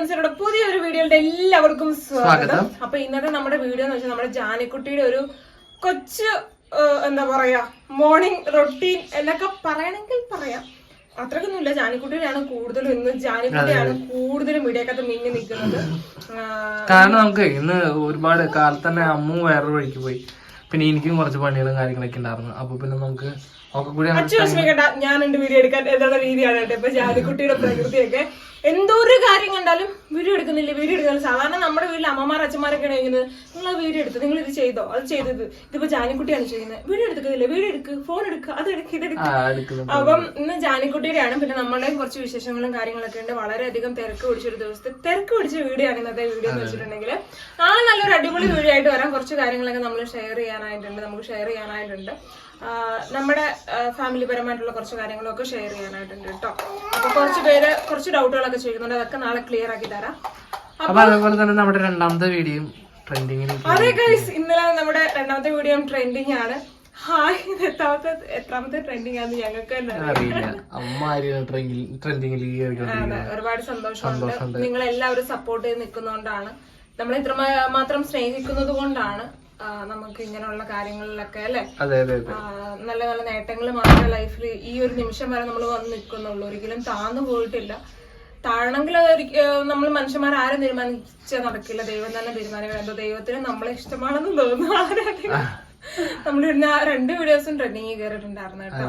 ഫൺസിയുടെ പുതിയൊരു വീഡിയോയുടെ എല്ലാവർക്കും സ്വാഗതം. അപ്പൊ ഇന്നത്തെ നമ്മുടെ വീഡിയോ എന്ന് വെച്ചാൽ നമ്മുടെ ജാനിക്കുട്ടിയുടെ ഒരു കൊച്ചു എന്താ പറയാ മോർണിംഗ് റൊട്ടീൻ എന്നൊക്കെ പറയണമെങ്കിൽ പറയാം. അത്രക്കൊന്നുമില്ല ജാനിക്കുട്ടിയുടെയാണ് കൂടുതലും ഇന്ന് ജാനിക്കുട്ടിയാണ് കൂടുതലും വീഡിയോക്കകത്ത് മിന്നി നിൽക്കുന്നത്. കാരണം നമുക്ക് ഇന്ന് ഒരുപാട് കാലത്ത് തന്നെ അമ്മു വേറൊരു വഴിക്ക് പോയി. പിന്നെ എനിക്കും കുറച്ച് പണികളും കാര്യങ്ങളൊക്കെ ഉണ്ടായിരുന്നു. അപ്പൊ പിന്നെ നമുക്ക് വിഷമിക്കണ്ട. ഞാൻ എന്റെ വീഡിയോ എടുക്കാൻ എന്നുള്ള രീതിയാണ് കേട്ടോ. ഇപ്പൊ ജാലിക്കുട്ടിയുടെ പ്രകൃതിയൊക്കെ. എന്തോ ഒരു കാര്യം കണ്ടാലും വീഡിയോ എടുക്കുന്നില്ല. വീഡിയോ എടുക്കുന്നില്ല സാധാരണ നമ്മുടെ വീട്ടിൽ അമ്മമാർ അച്ഛന്മാരൊക്കെ ആണെങ്കിൽ നിങ്ങൾ ആ വീഡിയോ എടുത്ത് നിങ്ങൾ ഇത് ചെയ്തോ? അത് ചെയ്തത്. ഇതിപ്പോ ജാനിക്കുട്ടിയാണ് ചെയ്യുന്നത്. വീഡിയോ എടുക്കുന്നില്ല വീഡിയോ എടുക്ക് ഫോൺ എടുക്കുക അത് എടുക്കുക ഇത് എടുക്കുക അപ്പം ഇന്ന് ജാനിക്കുട്ടിയുടെയാണ്. പിന്നെ നമ്മളുടെയും കുറച്ച് വിശേഷങ്ങളും കാര്യങ്ങളൊക്കെ ഉണ്ട്. വളരെയധികം തിരക്ക് പിടിച്ചൊരു ദിവസത്തെ തിരക്ക് പിടിച്ച വീഡിയോ ആണ് ഇന്നത്തെ വീഡിയോ എന്ന് വെച്ചിട്ടുണ്ടെങ്കിൽ നാളെ നല്ലൊരു അടിപൊളി വീഡിയോ ആയിട്ട് വരാം. കുറച്ച് കാര്യങ്ങളൊക്കെ നമ്മൾ ഷെയർ ചെയ്യാനായിട്ടുണ്ട്. നമുക്ക് ഷെയർ ചെയ്യാനായിട്ടുണ്ട്. നമ്മുടെ ഫാമിലി പരമായിട്ടുള്ള കുറച്ച് കാര്യങ്ങളൊക്കെ ഷെയർ ചെയ്യാനായിട്ടുണ്ട് കേട്ടോ. അപ്പൊ കുറച്ച് പേര് കുറച്ച് ഡൗട്ടുകളൊക്കെ ചോദിക്കുന്നുണ്ട്. അതൊക്കെ നാളെ ക്ലിയർ ആക്കി തരാം. അപ്പൊ അതേപോലെ തന്നെ നമ്മുടെ രണ്ടാമത്തെ വീഡിയോ ട്രെൻഡിങ്ങിൽ അതെ ഗൈസ് ഇന്നലെ നമ്മുടെ രണ്ടാമത്തെ വീഡിയോ ട്രെൻഡിങ് ആണ്. ഹായ് ഇത് എത്രാമത്തെ എത്രാമത്തെ ട്രെൻഡിങ് ആണ് ഞങ്ങൾക്ക് ഒരുപാട് സന്തോഷമുണ്ട്. നിങ്ങൾ എല്ലാവരും സപ്പോർട്ട് ചെയ്ത് നിൽക്കുന്നതുകൊണ്ടാണ്. നമ്മൾ ഇത്ര മാത്രം സ്നേഹിക്കുന്നത് കൊണ്ടാണ് നമുക്ക് ഇങ്ങനെയുള്ള കാര്യങ്ങളിലൊക്കെ അല്ലെ? അതെ അതെ അതെ. നല്ല നല്ല നേട്ടങ്ങൾ മാത്രമേ ലൈഫിൽ ഈ ഒരു നിമിഷം വരെ നമ്മൾ വന്ന് നിൽക്കുന്നുള്ളൂ. ഒരിക്കലും താന്നു പോയിട്ടില്ല. താഴണമെങ്കിൽ നമ്മൾ മനുഷ്യന്മാർ ആരും തീരുമാനിച്ച നടക്കില്ല? ദൈവം തന്നെ തീരുമാനിക്കണം. എന്തോ ദൈവത്തിന് നമ്മളെ ഇഷ്ടമാണെന്ന് തോന്നുന്നു. ആരാധികം. നമ്മൾ രണ്ട് വീഡിയോസും ട്രെൻഡിങ് കയറിയിട്ടുണ്ടായിരുന്നു കേട്ടോ.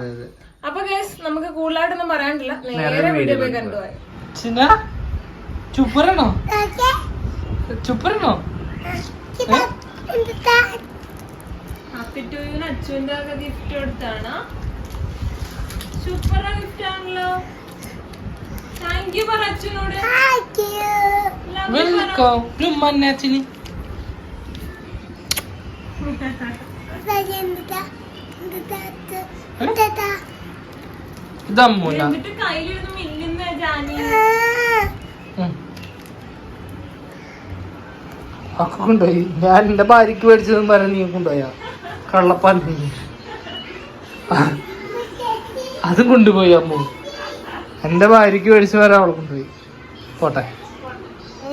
അപ്പൊ ഗേസ് നമുക്ക് കൂടുതലായിട്ടൊന്നും പറയാനില്ല. നേരെ വീഡിയോ പോയി കണ്ടുപോയി ചിന്ന ചുപ്പരണോ അച്ഛന്റെ ഒക്കെ ഗിഫ്റ്റ് കൊടുത്താണ്. സൂപ്പർ ഗിഫ്റ്റ് ആണല്ലോ. താങ്ക് യു പറ അച്ഛനോട്. Love you പറ. വെൽക്കം ഇതമ്മൂല ജാനി. ഒക്കെ കൊണ്ടുപോയി. ഞാൻ എന്റെ ഭാര്യക്ക് മേടിച്ചതും പറഞ്ഞ് നീ കൊണ്ടുപോയാ? കള്ളപ്പാൻ. അതും കൊണ്ടുപോയി അമ്മു. എന്റെ ഭാര്യക്ക് മേടിച്ച് വരാൻ അവളെ കൊണ്ടുപോയി. പോട്ടെ.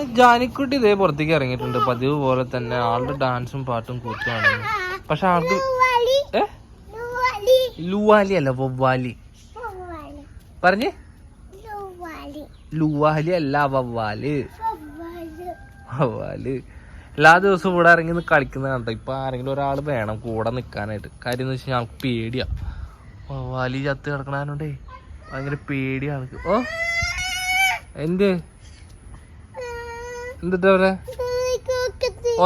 ജാനിക്കുട്ടി ഇതേ പുറത്തേക്ക് ഇറങ്ങിയിട്ടുണ്ട്. പതിവ് പോലെ തന്നെ ആളുടെ ഡാൻസും പാട്ടും കൂട്ടുകയാണ് പക്ഷെ ആൾക്ക് ഏ? ലുവാലി അല്ല വവ്വാലി. പറഞ്ഞേ. ലുവാലി അല്ല വവ്വാൽ. വവ്വാൽ. എല്ലാ ദിവസവും ഇവിടെ ഇറങ്ങി നിന്ന് കളിക്കുന്നത് കണ്ടോ? ഇപ്പൊ ആരെങ്കിലും ഒരാൾ വേണം കൂടെ നിൽക്കാനായിട്ട് കാര്യം എന്ന് വെച്ചാൽ ഞങ്ങൾക്ക് പേടിയാ. വലിയ ചത്ത് കിടക്കണോണ്ടേ ഭയങ്കര പേടിയാണ് ഓ എന്ത്? എന്തിട്ടാ പറയാ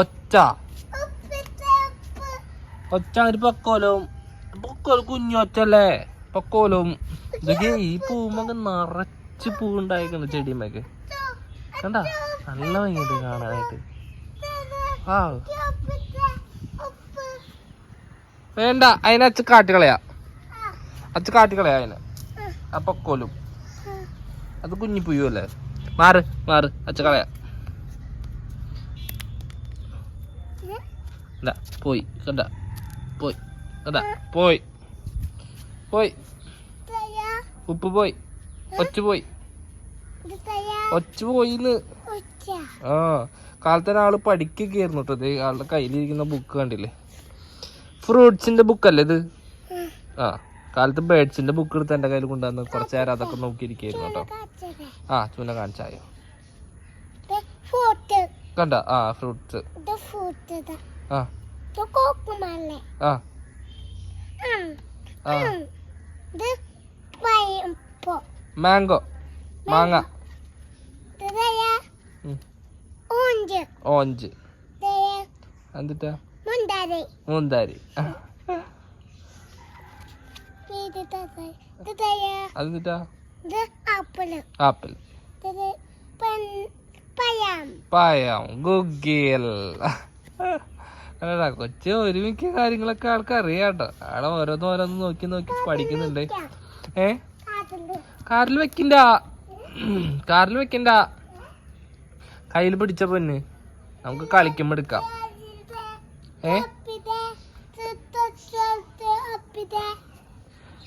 ഒച്ച. ഒച്ച ഒരു പൊക്കോലും പൊക്കോൽ കുഞ്ഞൊച്ചല്ലേ പൊക്കോലും ഇതൊക്കെ ഈ പൂമൊക്കെ നിറച്ച് പൂവുണ്ടായിക്കുന്നു ചെടിയുമൊക്കെ കണ്ട? നല്ല ഭംഗിയുണ്ട് കാണാനായിട്ട്. ആ. വേണ്ട അതിനെ അച്ഛ കാട്ടിക്കളയാ. അച്ഛ കാട്ടിക്കളയാ അതിനെ അപ്പൊ കൊലും അത് കുഞ്ഞിപ്പുയ്യോ അല്ലേ? മാറ് മാറ് അച്ഛ കളയാ. പോയി കണ്ട. പോയി കണ്ട. പോയി. പോയി. ഉപ്പ് പോയി. ഒച്ച പോയി. ഒച്ച പോയിന്ന്. ആ. കാലത്തെ ഒരാൾ പഠിക്കൊക്കെ ആയിരുന്നു കേട്ടോ ഇത്. ആളുടെ കയ്യിലിരിക്കുന്ന ബുക്ക് കണ്ടില്ലേ? ഫ്രൂട്ട്സിന്റെ ബുക്കല്ലേ ഇത്? ആ കാലത്ത് ബേഡ്സിന്റെ ബുക്ക് എടുത്ത് എന്റെ കയ്യിൽ കൊണ്ടുവന്ന് കുറച്ച് നേരം അതൊക്കെ നോക്കിയിരിക്കായിരുന്നു കേട്ടോ. ആ ചൂന കാണിച്ചായോ? കണ്ട? ആ ഫ്രൂട്ട്സ് ആ. ആ. ആ. മാംഗോ മാങ്ങ. ഓഞ്ച്. എന്നിട്ടാ മുന്താരി. ആപ്പിൾ അല്ലടാ കൊച്ചു ഒരുമിക്ക കാര്യങ്ങളൊക്കെ ആൾക്ക് അറിയാട്ടോ ആളെ ഓരോന്ന് ഓരോന്ന് നോക്കി നോക്കി പഠിക്കുന്നുണ്ട്. ഏ? കാറിൽ വെക്കണ്ട. കാറിൽ വെക്കണ്ട. കയ്യിൽ പിടിച്ച പൊന്ന് നമുക്ക് കളിക്കുമ്പോ എടുക്കാം. ഏ?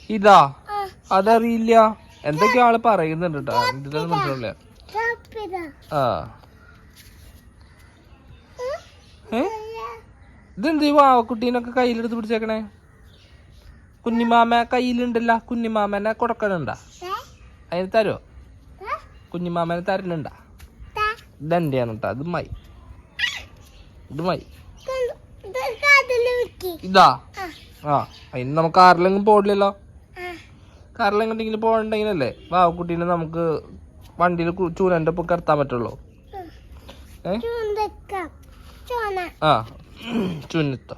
ഇതാ. അതറിയില്ല. എന്തൊക്കെ ആൾ പറയുന്നുണ്ട് കേട്ടോ മനസ്സിലാവില്ല. ആ. ഏ? ഇതെന്ത് വാവക്കുട്ടീനൊക്കെ കയ്യിലെടുത്ത് പിടിച്ചേക്കണേ? കുഞ്ഞിമാമ കയ്യിലുണ്ടല്ല. കുഞ്ഞിമാമനെ കൊടുക്കണുണ്ടാ? അതിന് തരുമോ കുഞ്ഞിമാമനെ തരുന്നുണ്ടാ ഇതെന്റെയാണ് കേട്ടോ ഇത് മൈ. ഇത് മൈ. ഇതാ. ആ. അതിന് നമുക്ക് ആരിലെങ്കിലും പോടില്ലല്ലോ കാറിലെങ്ങോട്ടെങ്കിലും പോകണ്ടെങ്കിലല്ലേ വാവക്കുട്ടീനെ നമുക്ക് വണ്ടിയിൽ ചൂരന്റെ ഒപ്പം കിടത്താൻ പറ്റുള്ളൂ. ഏ? ആ. ചുന്നത്തോ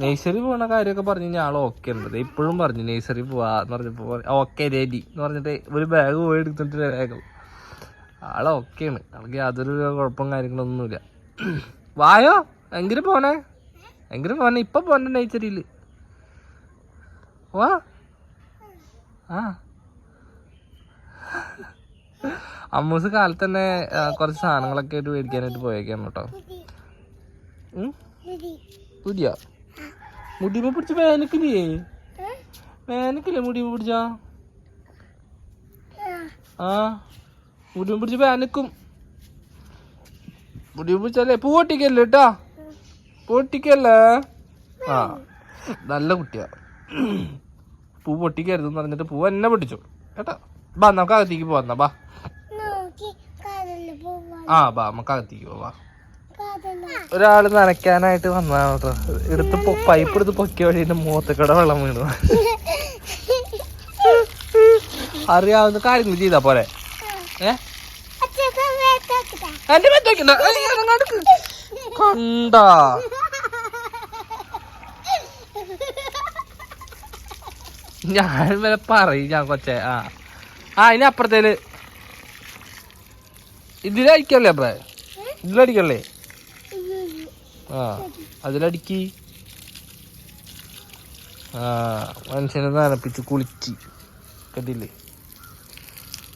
നേഴ്സറി പോണ കാര്യമൊക്കെ പറഞ്ഞ് ഞാൻ ഓക്കെ ഉണ്ട് ഇപ്പോഴും പറഞ്ഞു നേഴ്സറി പോവാന്ന് പറഞ്ഞപ്പോ ഓക്കെ രേഡി എന്ന് പറഞ്ഞിട്ട് ഒരു ബാഗ് പോയി എടുത്തിട്ട് വേഗം ആളെ ഓക്കെയാണ് ആൾക്ക് യാതൊരു കുഴപ്പം കാര്യങ്ങളൊന്നുമില്ല. വായോ? എങ്കിലും പോണേ എങ്കിലും പോണേ ഇപ്പൊ പോണ്ട നേച്ചറിയിൽ ഓ ആ. അമ്മൂസ് കാലത്ത് തന്നെ കുറച്ച് സാധനങ്ങളൊക്കെ ആയിട്ട് മേടിക്കാനായിട്ട് പോയേക്കാണ് കേട്ടോ. മുടി മുടിമ പിടിച്ച വേനക്കില്ലേ വേനക്കില്ലേ മുടിമ പിടിച്ച ആ മുടിമ പിടിച്ച വേനക്കും മുടിമ പിടിച്ചല്ലേ പൂ പൊട്ടിക്കല്ലേ കേട്ടാ പൊട്ടിക്കല്ലേ ആ നല്ല കുട്ടിയാ പൂ പൊട്ടിക്കരുതെന്ന് പറഞ്ഞിട്ട് പൂ എന്നെ പൊട്ടിച്ചു കേട്ടോ ബാ നമുക്ക് അകത്തേക്ക് പോവാ ബാ ആ ബാ നമുക്ക് അകത്തേക്ക് പോവാ ഒരാൾ നനയ്ക്കാനായിട്ട് വന്നതാണ് കേട്ടോ എടുത്ത് പൈപ്പ് എടുത്ത് പൊക്കിയ വഴി എന്റെ മുഖത്തേക്കൂടെ വെള്ളം വീണു. അറിയാവുന്ന കാര്യങ്ങൾ ചെയ്താ പോലെ ഏ. കണ്ടാ. ഞാൻ വരെ പറയും ഞാൻ കൊച്ചെ. ആ. ആ ഇനി അപ്പുറത്തേൽ. ഇതിലടിക്കല്ലേ അപ്പേ? ഇതിലടിക്കല്ലേ ആ അതിലടിക്ക്. ആ മനുഷ്യനെ നനപ്പിച്ച് കുളിച്ച് കണ്ടില്ലേ?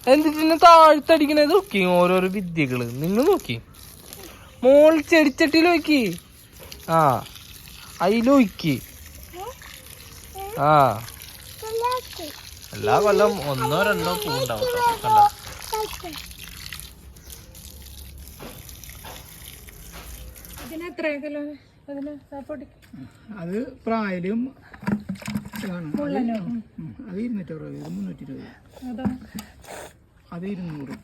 എന്തിട്ടിനെ താഴ്ത്തടിക്കണത് നോക്കി ഓരോരോ വിദ്യകൾ. നിങ്ങൾ നോക്കി. മോൾ ചെടിച്ചട്ടിയിൽ നോക്കി. ആ അതിലൊയ്ക്ക് ആ. എല്ലാ കൊല്ലം ഒന്നോ രണ്ടോ പൂണ്ടാവും. കണ്ടോ അതിന് എത്രയൊക്കെയല്ലോ അതിന് സപ്പോർട്ട് അത് പ്രായലും അത് ഉം, അത് ഇരുന്നൂറ്റി അറുപത് ഇത് മുന്നൂറ്റി ഇരുപത് അതോ ഇരുന്നൂറ്.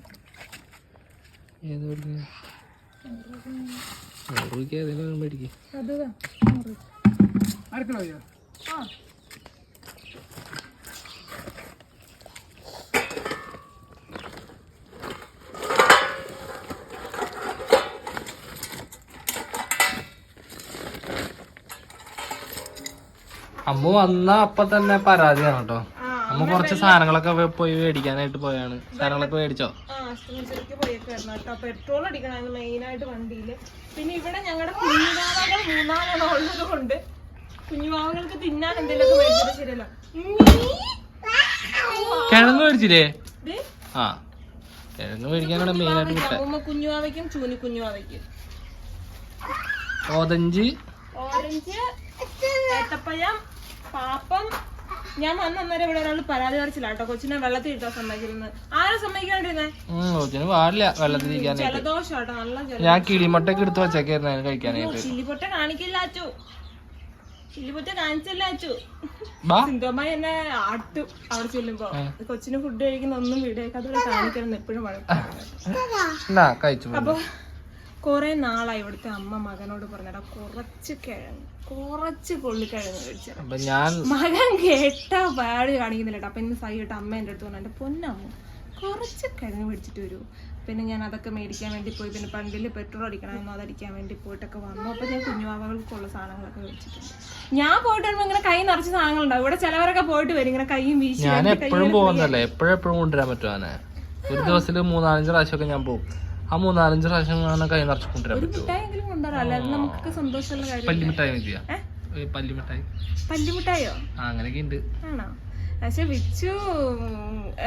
അത് അരക്കിലോ ആ. അമ്മ വന്ന അപ്പൊ തന്നെ പരാതിയാണ് കേട്ടോ അമ്മ കുറച്ച് സാധനങ്ങളൊക്കെ പോയി മേടിക്കാനായിട്ട് പോയാണ്. സാധനങ്ങളൊക്കെ മേടിച്ചോ? പെട്രോൾ അടിക്കണമായിരുന്നു മെയിൻ ആയിട്ട് വണ്ടിയിൽ. പിന്നെ ഇവിടെ ഞങ്ങളുടെ കുഞ്ഞുവാവകൾ മൂന്നാലെണ്ണം ഉള്ളത് കൊണ്ട് കുഞ്ഞുവാവകൾക്ക് തിന്നാൻ എന്തെങ്കിലും മേടിച്ചിട്ട് ശരിയല്ല. കിഴങ്ങ് മേടിച്ചില്ലേ? ആ കിഴങ്ങ് മേടിക്കാനാണ് മെയിൻ ആയിട്ട് വിട്ടത് കുഞ്ഞുവാവയ്ക്കും ചൂനി കുഞ്ഞുവാവയ്ക്കും ഓതഞ്ച് ഓറഞ്ച് ഏത്തപ്പഴം പാപ്പം. ഞാൻ വന്ന അന്നേരം ഇവിടെ ഒരാൾ പരാതി പറിച്ചില്ല കേട്ടോ കൊച്ചിനെ വെള്ളത്തിൽ ഇട്ടാ സമ്മതിച്ചിരുന്നത് ആരാ സമ്മതിക്കാണ്ടിരുന്നേ? കൊച്ചിന് പാടില്ല വെള്ളത്തിലിരിക്കാനായിട്ട് ജലദോഷം കേട്ടോ നല്ല ഞാൻ കിളിമൊട്ടൊക്കെ എടുത്ത് വെച്ചേക്കായിരുന്നു കഴിക്കാനായിട്ട്. ചില്ലിപ്പൊട്ട കാണിക്കില്ല അച്ചു. ചില്ലിപ്പൊട്ട കാണിച്ചില്ല അച്ചു. സിന്ധുമായി എന്നെ ആട്ടു അവിടെ ചെല്ലുമ്പോ. കൊച്ചിന് ഫുഡ് കഴിക്കുന്ന ഒന്നും വീഡിയോ കാണിക്കണം എപ്പോഴും അപ്പൊ കൊറേ നാളായി ഇവിടുത്തെ അമ്മ മകനോട് പറഞ്ഞടാ കുറച്ച് കിഴങ്ങ് കുറച്ച് കൊള്ളിക്കിഴങ്ങ് കഴിച്ചു മകൻ കേട്ട പാട് കാണിക്കുന്നില്ല അപ്പൊ ഇന്ന് സൈ കേട്ടോ അമ്മ എന്റെ അടുത്ത് പറഞ്ഞു എന്റെ പൊന്നമ്മ കുറച്ച് കിഴങ്ങ് മേടിച്ചിട്ട് വരൂ. പിന്നെ ഞാൻ അതൊക്കെ മേടിക്കാൻ വേണ്ടി പോയി. പിന്നെ പണ്ടിൽ പെട്രോൾ അടിക്കണമായിരുന്നു അതടിക്കാൻ വേണ്ടി പോയിട്ടൊക്കെ വന്നു. അപ്പൊ ഞാൻ കുഞ്ഞുവാവകൾക്കുള്ള സാധനങ്ങളൊക്കെ മേടിച്ചിട്ടുണ്ട്. ഞാൻ പോയിട്ട് വരുമ്പോ ഇങ്ങനെ കൈ നിറച്ച് സാധനങ്ങളുണ്ടാവും. ഇവിടെ ചിലവരൊക്കെ പോയിട്ട് വരും ഇങ്ങനെ കൈയും വീശി ഞാൻ എപ്പോഴും പോകുന്നല്ലേ എപ്പോഴും എപ്പോഴും കൊണ്ടുവരാൻ പറ്റുവാനെ ഒരു ദിവസത്തിൽ മൂന്നാലഞ്ച് പ്രാവശ്യമൊക്കെ ഞാൻ പോകും. ആ മൂന്നാലഞ്ച് പ്രാവശ്യം കൈ നിറച്ച് കൊണ്ടുവരാൻ പറ്റുമോ മതിയാ? ആ അങ്ങനെയൊക്കെ ഉണ്ട് ആണോ? പക്ഷെ വിച്ചു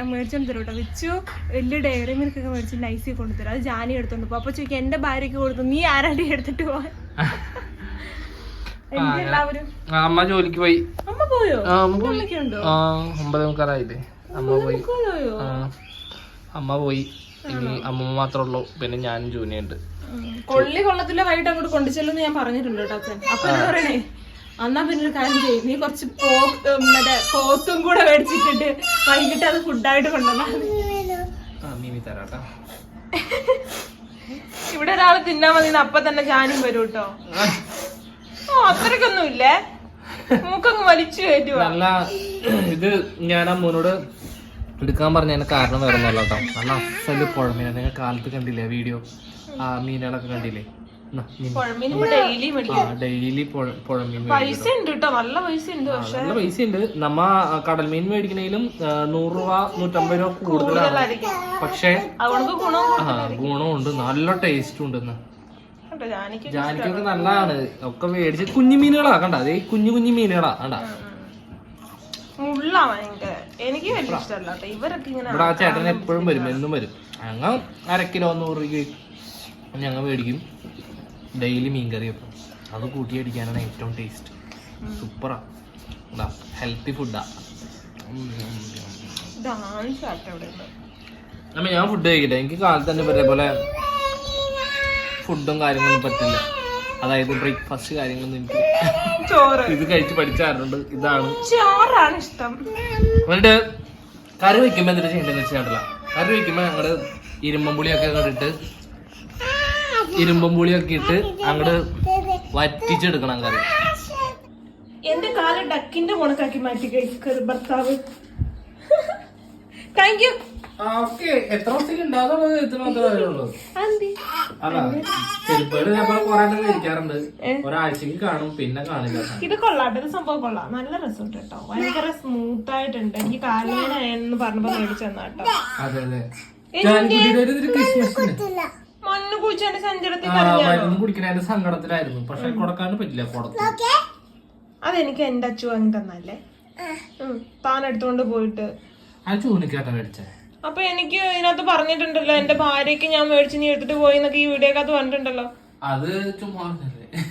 മേടിച്ചോണ്ട് തരും കേട്ടോ. വിച്ചു വലിയ ഡയറി മിൽക്ക് ഒക്കെ മേടിച്ച് നൈസി കൊണ്ടുതരും. അത് ജാനി എടുത്തോണ്ട് പോകും അപ്പൊ ചോദിക്കും എന്റെ ഭാര്യക്ക് കൊടുത്തു? നീ ആരാടി എടുത്തിട്ട് പോവാൻ? അമ്മ ജോലിക്ക് പോയി. അമ്മ പോയോ? അമ്മ പോയി. അമ്മ പോയി. ഇനി അമ്മ മാത്രമേ ഉള്ളൂ. പിന്നെ ഞാനും ജൂനിയുണ്ട് കൊള്ളി കൊള്ളത്തില്ല വൈകിട്ട് അങ്ങോട്ട് കൊണ്ടുചെല്ലുന്ന് ഞാൻ പറഞ്ഞിട്ടുണ്ട് കേട്ടോ അച്ഛൻ. അപ്പൊ പറയണേ? എന്നാ പിന്നെ ഒരു കാര്യം ചെയ്യും. നീ കുറച്ച് പോ മറ്റേ പോത്തും കൂടെ മേടിച്ചിട്ടിട്ട് വൈകിട്ട് അത് ഫുഡായിട്ട് കൊണ്ടുവന്നാ ഇവിടെ ഒരാൾ തിന്നാ മതി അപ്പൊ തന്നെ ഞാനും വരും കേട്ടോ. ഓ അത്രക്കൊന്നും ഇല്ലേ? മൂക്കങ്ങ് വലിച്ചു കയറ്റുവാ. ഇത് ഞാൻ അമ്മൂനോട് എടുക്കാൻ പറഞ്ഞതിന് കാരണം വേറെ ഒന്നുമല്ല കേട്ടോ. നല്ല അസൽ പുഴമീന. നിങ്ങൾ കാലത്ത് കണ്ടില്ലേ വീഡിയോ ആ മീനുകളൊക്കെ കണ്ടില്ലേ? ഡെയിലി പുഴമീൻ. പൈസ ഉണ്ട് കേട്ടോ. നല്ല പൈസ ഉണ്ട് നല്ല പൈസ ഉണ്ട്. നമ്മ കടൽ മീൻ മേടിക്കണേലും നൂറ് രൂപ നൂറ്റമ്പത് രൂപ കൂടുതലാണ് പക്ഷേ ഗുണമുണ്ട് നല്ല ടേസ്റ്റും ഉണ്ട് ജാനിക്കൊക്കെ നല്ലതാണ്. ഒക്കെ മേടിച്ച് കുഞ്ഞു മീനുകളാ കണ്ട? അതേ കുഞ്ഞു കുഞ്ഞു മീനുകളാ കണ്ട? മുള്ള ഭയങ്കര എനിക്ക് വലിയ ഇവരൊക്കെ ഇങ്ങനെ ഇവിടെ ആ ചേട്ടൻ എപ്പോഴും വരും എന്നും വരും. ഞങ്ങൾ അര കിലോ നൂറ് രൂപ ഞങ്ങൾ മേടിക്കും. ഡെയിലി മീൻകറി വെക്കും. അത് കൂട്ടി അടിക്കാനാണ് ഏറ്റവും ടേസ്റ്റ് സൂപ്പറാ. ഇതാ ഹെൽത്തി ഫുഡാ. അമ്മ ഞാൻ ഫുഡ് കഴിക്കട്ടെ? എനിക്ക് കാലത്ത് തന്നെ ഇവരെ പോലെ ഫുഡും കാര്യങ്ങളൊന്നും പറ്റില്ല. അതായത് ബ്രേക്ക്ഫാസ്റ്റ് കാര്യങ്ങളൊന്നും എനിക്ക് ചോറ്. ഇത് കഴിച്ച് പഠിച്ചാറുണ്ട് ഇതാണ്. ചോറാണ് ഇഷ്ടം. എന്നിട്ട് കറി വെക്കുമ്പോ എന്തിനാ ചെയ്യേണ്ടതെന്ന് വെച്ചാൽ കറി വെക്കുമ്പോ ഞങ്ങൾ ഇരുമ്പമ്പുളിയൊക്കെ ഇട്ട് ഇരുമ്പമ്പുളിയൊക്കെ ഇട്ട് അങ്ങോട്ട് വറ്റിച്ചെടുക്കണം കറി. എന്റെ കാൽ ഡക്കിന്റെ മുണക്കാക്കി മാറ്റി കഴിക്കറ് ഭർത്താവ്. താങ്ക് യു എത്ര ദിവസത്തേക്ക് ഉണ്ടാകുന്നത് മാത്രമേ കുറെ എണ്ണം ഒരാഴ്ചക്ക് കാണും പിന്നെ കാണില്ല. ഇത് കൊള്ളാം ഇത് സംഭവം കൊള്ളാം. നല്ല രസമുണ്ട് കേട്ടോ. ഭയങ്കര സ്മൂത്ത് ആയിട്ടുണ്ട്. എനിക്ക് കാലുവേന എന്ന് പറഞ്ഞപ്പോ മേടിച്ചു തന്നാ കേട്ടോ. അതെ അതെ. മണ്ണ് സഞ്ചരത്തിൽ മരുന്ന് കുടിക്കണതിന്റെ സങ്കടത്തിലായിരുന്നു. പക്ഷെ കൊടുക്കാൻ പറ്റില്ല കൊടുത്തു. അതെനിക്ക് എന്റെ അച്ചു വാങ്ങി തന്നല്ലേ താൻ എടുത്തോണ്ട് പോയിട്ട് ആ ചൂനിക്കാട്ട മേടിച്ചേ. അപ്പൊ എനിക്ക് ഇതിനകത്ത് പറഞ്ഞിട്ടുണ്ടല്ലോ എന്റെ ഭാര്യക്ക് ഞാൻ മേടിച്ച് നീ എടുത്തിട്ട് പോയി എന്നൊക്കെ ഈ വീഡിയോ അത് പറഞ്ഞിട്ടുണ്ടല്ലോ. അത് ചുമ്മാ പറഞ്ഞതല്ലേ.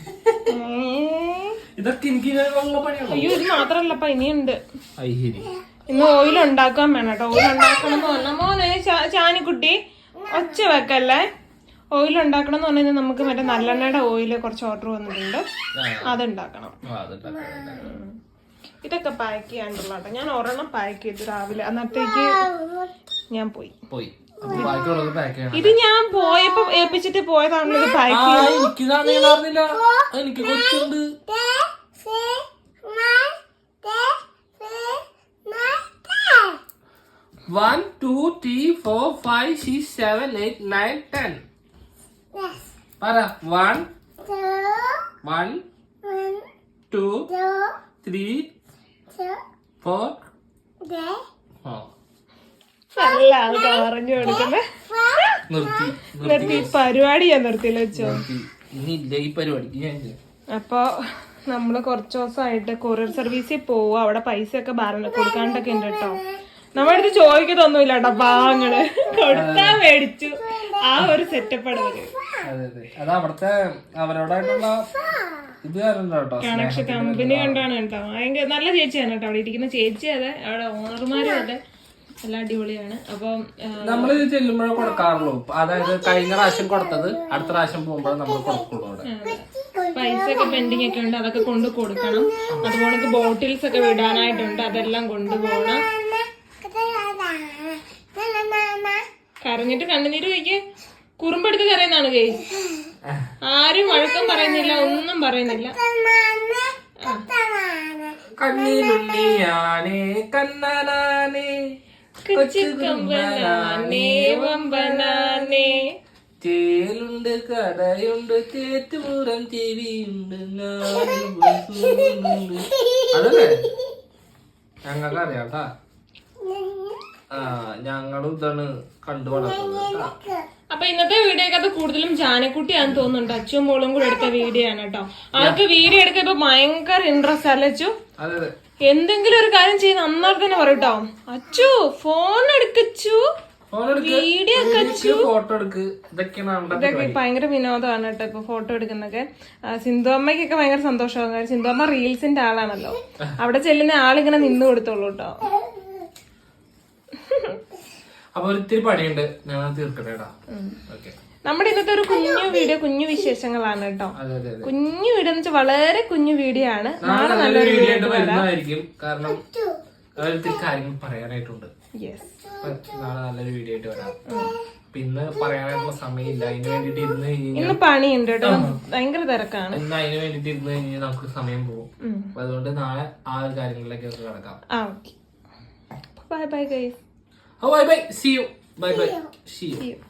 ഏ? ഇതൊക്കെ എനിക്ക് ഉള്ള പണിയാണോ? അയ്യോ ഇത് മാത്രല്ലപ്പ ഇനിയുണ്ട്. അയ്യരി ഇന്ന് ഓയിൽ ഉണ്ടാക്കാൻ വേണം കേട്ടോ. ഓയിൽ ഉണ്ടാക്കണം എന്ന് മോനെ ചാ- ചാനിക്കുട്ടി ഒച്ച വെക്കല്ലേ? ഓയിൽ ഉണ്ടാക്കണം എന്ന് പറഞ്ഞാൽ നമുക്ക് മറ്റേ നല്ലെണ്ണയുടെ ഓയിൽ കുറച്ച് ഓർഡർ വന്നിട്ടുണ്ട്. അതുണ്ടാക്കണം. ഇതൊക്കെ പാക്ക് ചെയ്യാനുള്ള കേട്ടോ ഞാൻ ഒരെണ്ണം പാക്ക് ചെയ്തു രാവിലെ. അന്നത്തേക്ക് ഞാൻ പോയി. പോയി. ഇത് ഞാൻ പോയപ്പോ ഏൽപ്പിച്ചിട്ട് പോയതാണല്ലോ ഇത് പാക്ക് എനിക്ക് അറിയില്ല എനിക്ക് കൊച്ചുണ്ട്. One two three four five six seven eight nine ten പറ. One one two three four നല്ല ആൾക്കാർ പറഞ്ഞു കൊടുക്കുന്നേ. നിർത്തി നിർത്തി. പരിപാടി ഞാൻ നിർത്തിയില്ല വെച്ചോ. നിർത്തി. ഇനി ഇല്ല ഈ പരിപാടിക്ക് ഞാൻ അപ്പോ നമ്മൾ കുറച്ച് ദിവസമായിട്ട് കൊറിയർ സർവീസിൽ പോവുക അവിടെ പൈസ ഒക്കെ ബാലൻസ് കൊടുക്കാണ്ടൊക്കെ ഉണ്ട് കേട്ടോ. നമ്മുടെ അടുത്ത് ചോദിക്കത്തൊന്നുമില്ല കേട്ടോ പാവങ്ങൾ കൊടുത്താ മേടിച്ചു. ആ ഒരു സെറ്റപ്പ് ആണ് അവിടുത്തെ അവരോടായിട്ടുള്ള ഇത് കേട്ടോ കമ്പനി കൊണ്ടാണ് കേട്ടോ. ഭയങ്കര നല്ല ചേച്ചിയാണ് കേട്ടോ അവിടെ ഇരിക്കുന്ന ചേച്ചി അതെ. അവിടെ ഓണർമാരും അതെ. എല്ലാം അടിപൊളിയാണ്. അപ്പം നമ്മൾ നമ്മൾ ചെല്ലുമ്പോഴേ കൊടുക്കാറുള്ളൂ. അതായത് കഴിഞ്ഞ പ്രാവശ്യം കൊടുത്തത് അടുത്ത പ്രാവശ്യം പോകുമ്പോഴേ നമ്മൾ കൊടുക്കുള്ളൂ അവിടെ. പൈസ ഒക്കെ പെൻഡിങ് ഒക്കെ ഉണ്ട്. അതൊക്കെ കൊണ്ട് കൊടുക്കണം. അതുപോലെ ബോട്ടിൽസ് ഒക്കെ വിടാനായിട്ടുണ്ട്. അതെല്ലാം കൊണ്ടുപോകണം കരഞ്ഞിട്ട് കണ്ണുനീര് കഴിക്ക്. കുറുമ്പെടുത്ത് കരയുന്നതാണ് കേ ആരും വഴക്കം പറയുന്നില്ല ഒന്നും പറയുന്നില്ല. കണ്ണിലുണ്ണിയാനേ കണ്ണനാനേ കൊച്ചുകൊമ്പനാനേ വമ്പനാനേ ചേലുണ്ട് കടയുണ്ട് ചേറ്റുപുറം ചെവിയുണ്ട്. അതല്ലേ? ഞങ്ങൾക്ക് അറിയാട്ടാ ആ ഞങ്ങളും ഇതാണ് കണ്ടു വളർത്തുന്നത്. അപ്പൊ ഇന്നത്തെ വീഡിയോക്കകത്ത് കൂടുതലും ജാനക്കുട്ടിയാണെന്ന് തോന്നുന്നുണ്ട്. അച്ഛനും മോളും കൂടെ എടുത്ത വീഡിയോ ആണ് കേട്ടോ ആൾക്ക് വീഡിയോ എടുക്കാൻ ഇപ്പൊ ഭയങ്കര ഇൻട്രസ്റ്റ് അല്ലച്ചു എന്തെങ്കിലും ഒരു കാര്യം ചെയ്യുന്ന അന്നേരം തന്നെ പറയട്ടോ അച്ചു ഫോൺ എടുക്കച്ചു വീഡിയോ ഫോട്ടോ എടുക്ക്. ഇതൊക്കെ ഭയങ്കര വിനോദമാണ് കേട്ടോ ഇപ്പൊ ഫോട്ടോ എടുക്കുന്നൊക്കെ. സിന്ധു അമ്മയ്ക്കൊക്കെ ഭയങ്കര സന്തോഷമാണ്. സിന്ധു അമ്മ റീൽസിന്റെ ആളാണല്ലോ. അവിടെ ചെല്ലുന്ന ആളിങ്ങനെ നിന്ന് കൊടുത്തോളൂ കേട്ടോ അപ്പൊ ഒരിത്തിരി പണിയുണ്ട്. ഞാൻ തീർക്കട്ടെ ഓക്കെ നമ്മുടെ ഇന്നത്തെ ഒരു കുഞ്ഞു വീഡിയോ കുഞ്ഞു വിശേഷങ്ങളാണ് കേട്ടോ. അതെ അതെ അതെ. കുഞ്ഞു വീഡിയോ എന്ന് വെച്ചാൽ വളരെ കുഞ്ഞു വീഡിയോ ആണ്. നാളെ നല്ലൊരു വീഡിയോ ആയിട്ട് വരുന്നതായിരിക്കും. കാരണം ഒരിത്തിരി കാര്യങ്ങൾ പറയാനായിട്ടുണ്ട്. നാളെ നല്ലൊരു വീഡിയോ ആയിട്ട് വരാം. പിന്നെ പറയാനായിട്ടുള്ള സമയമില്ല. അതിന് വേണ്ടിട്ട് ഇരുന്ന് കഴിഞ്ഞാൽ ഇന്ന് പണിയുണ്ട് കേട്ടോ. ഭയങ്കര തിരക്കാണ്. ഇന്ന് അതിന് വേണ്ടിട്ട് ഇരുന്ന് കഴിഞ്ഞാൽ നമുക്ക് സമയം പോകും. അതുകൊണ്ട് നാളെ ആ ഒരു കാര്യങ്ങളിലേക്ക് നമുക്ക് കിടക്കാം. Bye bye guys. Oh, bye bye. See you. Bye bye. See you. See you.